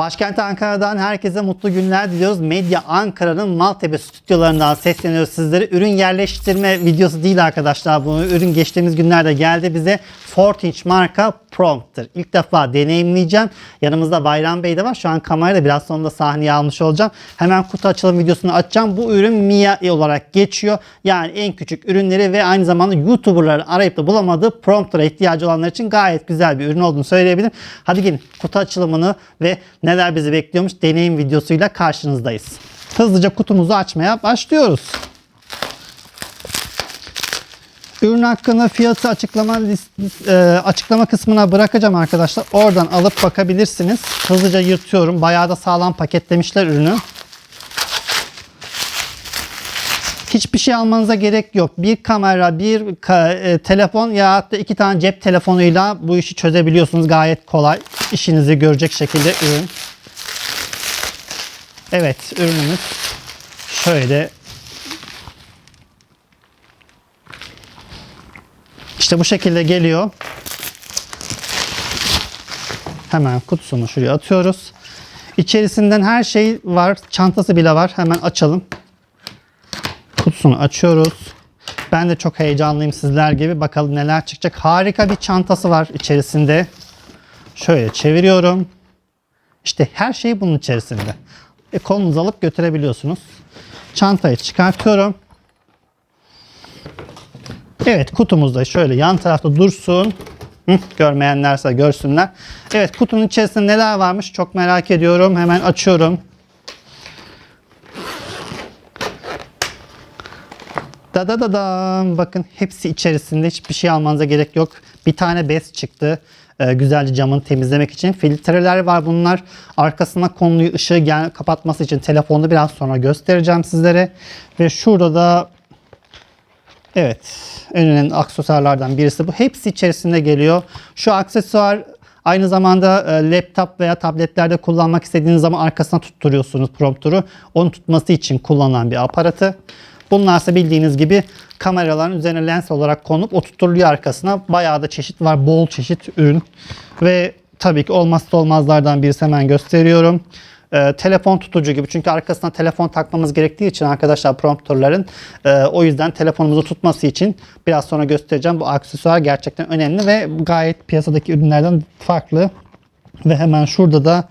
Başkent Ankara'dan herkese mutlu günler diliyoruz. Medya Ankara'nın Maltepe stüdyolarından sesleniyoruz sizlere. Ürün yerleştirme videosu değil arkadaşlar bu. Ürün geçtiğimiz günlerde geldi bize. Fortinch marka Prompter. İlk defa deneyimleyeceğim. Yanımızda Bayram Bey de var. Şu an kamerayla biraz sonra da sahneye almış olacağım. Hemen kutu açılım videosunu açacağım. Bu ürün Mia olarak geçiyor. Yani en küçük ürünleri ve aynı zamanda YouTuber'ların arayıp da bulamadığı prompter'a ihtiyacı olanlar için gayet güzel bir ürün olduğunu söyleyebilirim. Hadi gelin kutu açılımını ve neler bizi bekliyormuş deneyim videosuyla karşınızdayız. Hızlıca kutumuzu açmaya başlıyoruz. Ürün hakkında fiyatı açıklama e, açıklama kısmına bırakacağım arkadaşlar. Oradan alıp bakabilirsiniz. Hızlıca yırtıyorum. Bayağı da sağlam paketlemişler ürünü. Hiçbir şey almanıza gerek yok. Bir kamera, bir ka- e, telefon ya da iki tane cep telefonuyla bu işi çözebiliyorsunuz. Gayet kolay. İşinizi görecek şekilde ürün. Evet, ürünümüz şöyle İşte bu şekilde geliyor. Hemen kutusunu şuraya atıyoruz. İçerisinden her şey var. Çantası bile var. Hemen açalım. Kutusunu açıyoruz. Ben de çok heyecanlıyım sizler gibi. Bakalım neler çıkacak. Harika bir çantası var içerisinde. Şöyle çeviriyorum. İşte her şey bunun içerisinde. E, kolunuza alıp götürebiliyorsunuz. Çantayı çıkartıyorum. Evet kutumuz da şöyle yan tarafta dursun. Hı, görmeyenlerse görsünler. Evet kutunun içerisinde neler varmış çok merak ediyorum. Hemen açıyorum. Da da da da bakın hepsi içerisinde hiçbir şey almanıza gerek yok. Bir tane bez çıktı. Ee, güzelce camını temizlemek için. Filtreler var bunlar. Arkasına konuluyor ışığı gel kapatması için telefonu biraz sonra göstereceğim sizlere. Ve şurada da Evet. En önemli aksesuarlardan birisi bu. Hepsi içerisinde geliyor. Şu aksesuar aynı zamanda e, laptop veya tabletlerde kullanmak istediğiniz zaman arkasına tutturuyorsunuz prompturu. Onu tutması için kullanılan bir aparatı. Bunlarsa bildiğiniz gibi kameraların üzerine lens olarak konup oturtuluyor arkasına. Bayağı da çeşit var. Bol çeşit ürün. Ve tabii ki olmazsa olmazlardan birisi hemen gösteriyorum. Ee, telefon tutucu gibi çünkü arkasına telefon takmamız gerektiği için arkadaşlar promptörlerin e, o yüzden telefonumuzu tutması için biraz sonra göstereceğim bu aksesuar gerçekten önemli ve gayet piyasadaki ürünlerden farklı ve hemen şurada da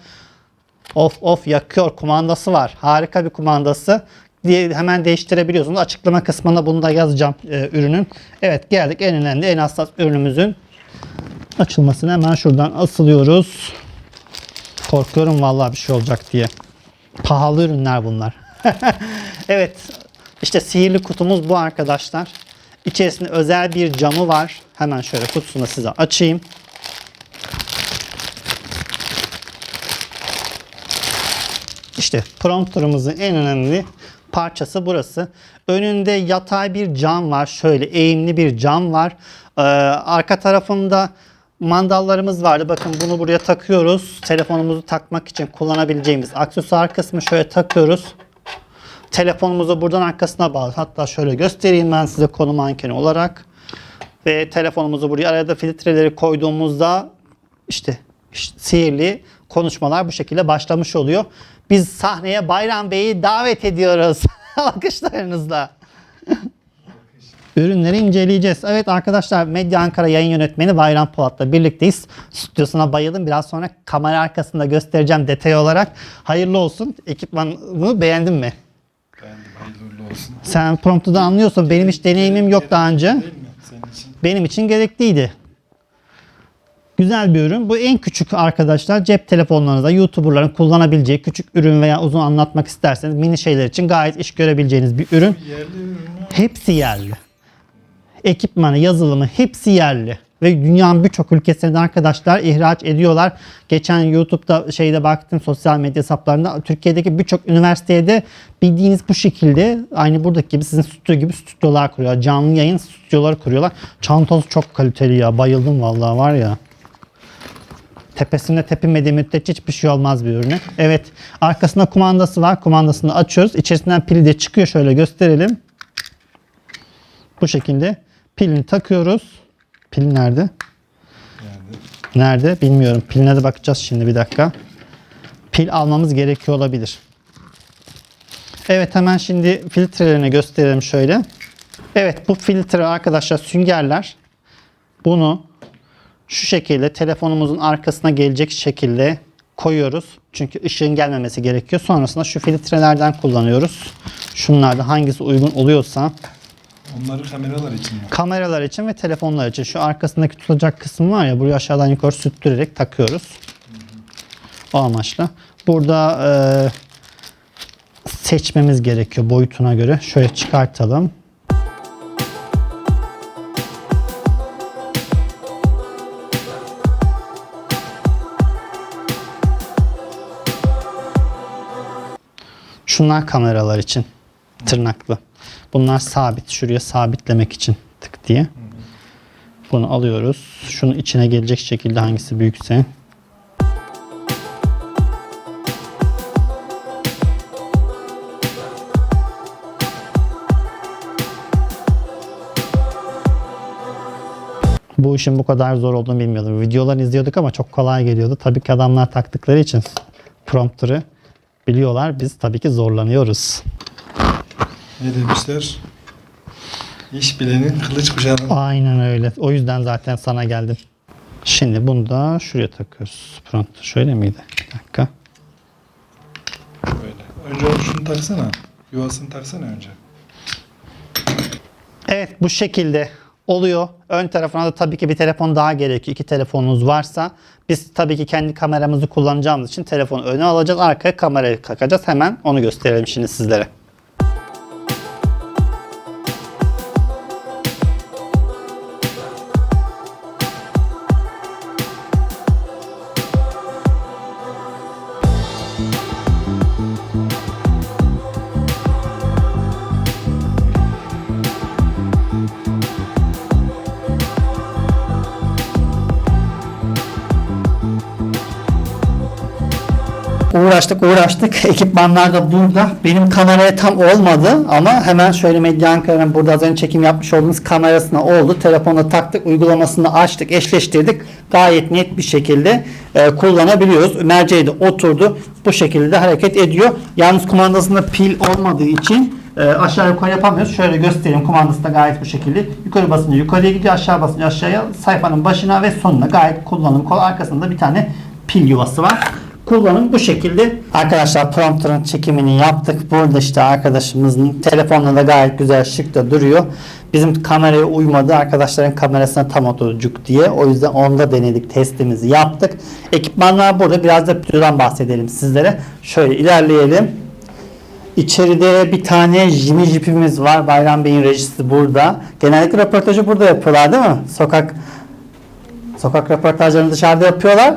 off off yakıyor kumandası var harika bir kumandası diye hemen değiştirebiliyorsunuz açıklama kısmına bunu da yazacağım e, ürünün evet geldik en önemli en hassas ürünümüzün açılmasını hemen şuradan asılıyoruz Korkuyorum vallahi bir şey olacak diye. Pahalı ürünler bunlar. evet. işte sihirli kutumuz bu arkadaşlar. İçerisinde özel bir camı var. Hemen şöyle kutusunu size açayım. İşte prompterımızın en önemli parçası burası. Önünde yatay bir cam var. Şöyle eğimli bir cam var. Ee, arka tarafında mandallarımız vardı. Bakın bunu buraya takıyoruz. Telefonumuzu takmak için kullanabileceğimiz aksesuar kısmı şöyle takıyoruz. Telefonumuzu buradan arkasına bağlı. Hatta şöyle göstereyim ben size konu mankeni olarak. Ve telefonumuzu buraya araya da filtreleri koyduğumuzda işte, işte sihirli konuşmalar bu şekilde başlamış oluyor. Biz sahneye Bayram Bey'i davet ediyoruz. Alkışlarınızla. Ürünleri inceleyeceğiz. Evet arkadaşlar Medya Ankara yayın yönetmeni Bayram Polat'la birlikteyiz. Stüdyosuna bayıldım. Biraz sonra kamera arkasında göstereceğim detay olarak. Hayırlı olsun. Ekipmanı beğendin mi? Beğendim, hayırlı olsun. Sen promptuda anlıyorsun. Benim hiç deneyimim yok daha önce. Benim için gerekliydi. Güzel bir ürün. Bu en küçük arkadaşlar cep telefonlarınızda YouTuber'ların kullanabileceği küçük ürün veya uzun anlatmak isterseniz mini şeyler için gayet iş görebileceğiniz bir ürün. Hepsi yerli. Ekipmanı, yazılımı hepsi yerli. Ve dünyanın birçok ülkesinden arkadaşlar ihraç ediyorlar. Geçen YouTube'da şeyde baktım sosyal medya hesaplarında Türkiye'deki birçok üniversiteye de bildiğiniz bu şekilde aynı buradaki gibi sizin stüdyo gibi stüdyolar kuruyorlar. Canlı yayın stüdyoları kuruyorlar. Çantası çok kaliteli ya. Bayıldım vallahi var ya. Tepesinde tepinmediği müddetçe hiçbir şey olmaz bir ürüne. Evet. Arkasında kumandası var. Kumandasını açıyoruz. İçerisinden pili de çıkıyor. Şöyle gösterelim. Bu şekilde pilini takıyoruz. Pil nerede? Yani Nerede? Bilmiyorum. Piline de bakacağız şimdi bir dakika. pil almamız gerekiyor olabilir. Evet hemen şimdi filtrelerini gösterelim şöyle. Evet bu filtre arkadaşlar süngerler. Bunu şu şekilde telefonumuzun arkasına gelecek şekilde koyuyoruz. Çünkü ışığın gelmemesi gerekiyor. Sonrasında şu filtrelerden kullanıyoruz. Şunlarda hangisi uygun oluyorsa Onları kameralar için mi? kameralar için ve telefonlar için şu arkasındaki tutulacak kısım var ya burayı aşağıdan yukarı sürttürerek takıyoruz. O amaçla. Burada e, seçmemiz gerekiyor boyutuna göre. Şöyle çıkartalım. Şunlar kameralar için. Tırnaklı. Bunlar sabit. Şuraya sabitlemek için tık diye. Bunu alıyoruz. Şunu içine gelecek şekilde hangisi büyükse. Bu işin bu kadar zor olduğunu bilmiyordum. Videolar izliyorduk ama çok kolay geliyordu. Tabii ki adamlar taktıkları için prompter'ı biliyorlar. Biz tabii ki zorlanıyoruz. Ne demişler? İş bilenin kılıç kuşağına. Aynen öyle. O yüzden zaten sana geldim. Şimdi bunu da şuraya takıyoruz. Prompter şöyle miydi? Bir dakika. Böyle. Önce onu şunu taksana. Yuvasını taksana önce. Evet bu şekilde oluyor. Ön tarafına da tabii ki bir telefon daha gerekiyor. İki telefonunuz varsa biz tabii ki kendi kameramızı kullanacağımız için telefonu öne alacağız. Arkaya kamerayı takacağız. Hemen onu gösterelim şimdi sizlere. Uğraştık uğraştık. Ekipmanlar da burada. Benim kameraya tam olmadı ama hemen şöyle Medya Ankara'nın burada az önce çekim yapmış olduğumuz kamerasına oldu. Telefonla taktık, uygulamasını açtık, eşleştirdik. Gayet net bir şekilde e, kullanabiliyoruz. Merceği de oturdu. Bu şekilde de hareket ediyor. Yalnız kumandasında pil olmadığı için e, aşağı yukarı yapamıyoruz. Şöyle göstereyim. Kumandası da gayet bu şekilde. Yukarı basınca yukarıya gidiyor. Aşağı basınca aşağıya. Sayfanın başına ve sonuna gayet kullanım kolay. Arkasında bir tane pil yuvası var kullanım bu şekilde. Arkadaşlar prompter'ın çekimini yaptık. Burada işte arkadaşımızın telefonla da gayet güzel şık da duruyor. Bizim kameraya uymadı. Arkadaşların kamerasına tam oturacak diye. O yüzden onda denedik. Testimizi yaptık. Ekipmanlar burada. Biraz da videodan bahsedelim sizlere. Şöyle ilerleyelim. İçeride bir tane Jimmy Jeep'imiz var. Bayram Bey'in rejisi burada. Genellikle röportajı burada yapıyorlar değil mi? Sokak Sokak röportajlarını dışarıda yapıyorlar.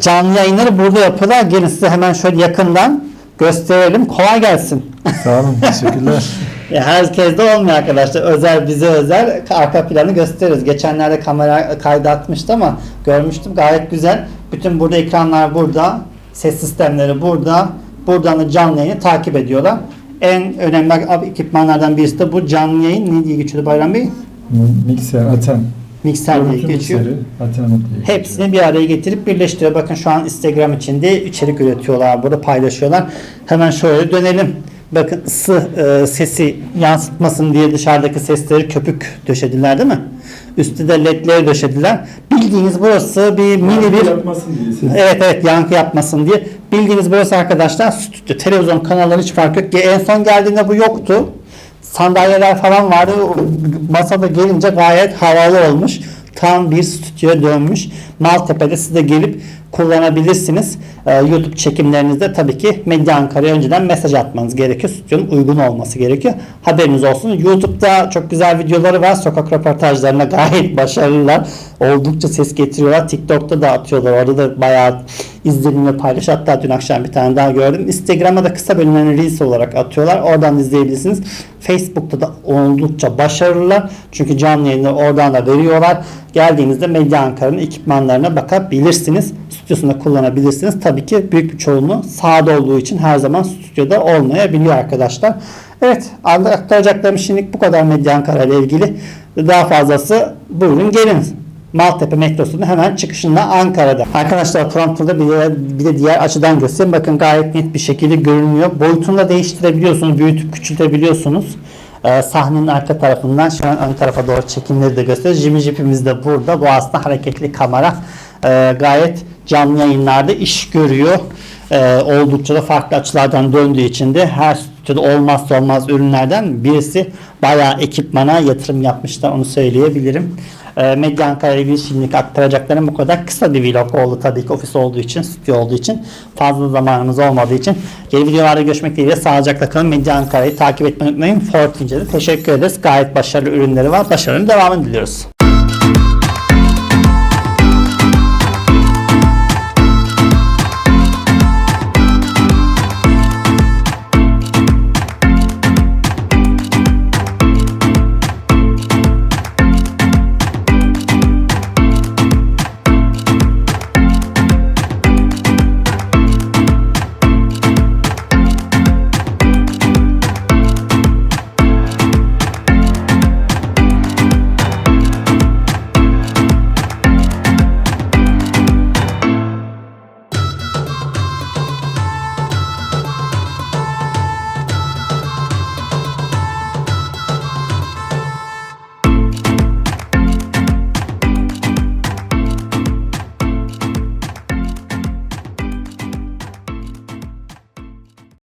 Canlı yayınları burada yapıyorlar. Gelin size hemen şöyle yakından gösterelim. Kolay gelsin. Sağ olun. Teşekkürler. Herkes de olmuyor arkadaşlar. Özel bize özel arka planı gösteririz. Geçenlerde kamera kaydı atmıştı ama görmüştüm. Gayet güzel. Bütün burada ekranlar burada. Ses sistemleri burada. Buradan da canlı yayını takip ediyorlar. En önemli ekipmanlardan birisi de bu canlı yayın. Ne diye geçiyordu Bayram Bey? Mikser, Aten. Mikser diye geçiyor. mikseri. Hepsini bir araya getirip birleştiriyor. Bakın şu an Instagram içinde içerik üretiyorlar. Burada paylaşıyorlar. Hemen şöyle dönelim. Bakın ısı e, sesi yansıtmasın diye dışarıdaki sesleri köpük döşediler değil mi? Üstü de ledleri döşediler. Bildiğiniz burası bir mini bir yapmasın diye. Evet evet yankı yapmasın diye. Bildiğiniz burası arkadaşlar stüdyo. Televizyon kanalları hiç fark yok. En son geldiğinde bu yoktu. Sandalyeler falan vardı. Masada gelince gayet havalı olmuş. Tam bir stüdyoya dönmüş. Maltepe'de siz de gelip kullanabilirsiniz. Ee, YouTube çekimlerinizde tabii ki Medya Ankara'ya önceden mesaj atmanız gerekiyor. Stüdyonun uygun olması gerekiyor. Haberiniz olsun. YouTube'da çok güzel videoları var. Sokak röportajlarına gayet başarılılar. Oldukça ses getiriyorlar. TikTok'ta da atıyorlar. Orada da bayağı izlenim ve paylaş. Hatta dün akşam bir tane daha gördüm. Instagram'a da kısa bölümlerini Reels olarak atıyorlar. Oradan izleyebilirsiniz. Facebook'ta da oldukça başarılılar. Çünkü canlı yayını oradan da veriyorlar. Geldiğinizde Medya Ankara'nın ekipmanlarına bakabilirsiniz. Stüdyosunda kullanabilirsiniz. Tabii ki büyük bir çoğunluğu sahada olduğu için her zaman stüdyoda olmayabiliyor arkadaşlar. Evet aktaracaklarım şimdilik bu kadar Medya Ankara ile ilgili. Daha fazlası buyurun gelin. Maltepe metrosunun hemen çıkışında Ankara'da. Arkadaşlar prompterda bir bir de diğer açıdan göstereyim. Bakın gayet net bir şekilde görünüyor. Boyutunu da değiştirebiliyorsunuz. Büyütüp küçültebiliyorsunuz. Ee, sahnenin arka tarafından şu an ön tarafa doğru çekimleri de gösteriyor. Jimmy Jeep'imiz de burada. Bu aslında hareketli kamera. Ee, gayet canlı yayınlarda iş görüyor. Ee, oldukça da farklı açılardan döndüğü için de her stüdyoda olmazsa olmaz ürünlerden birisi. Bayağı ekipmana yatırım yapmışlar onu söyleyebilirim. E, Medya Ankara ilgili şimdilik aktaracaklarım bu kadar. Kısa bir vlog oldu tabii ki ofis olduğu için, stüdyo olduğu için. Fazla zamanımız olmadığı için. Yeni videolarda görüşmek dileğiyle sağlıcakla kalın. Medya Ankara'yı takip etmeyi unutmayın. Fortince'de teşekkür ederiz. Gayet başarılı ürünleri var. Başarılı devamını diliyoruz.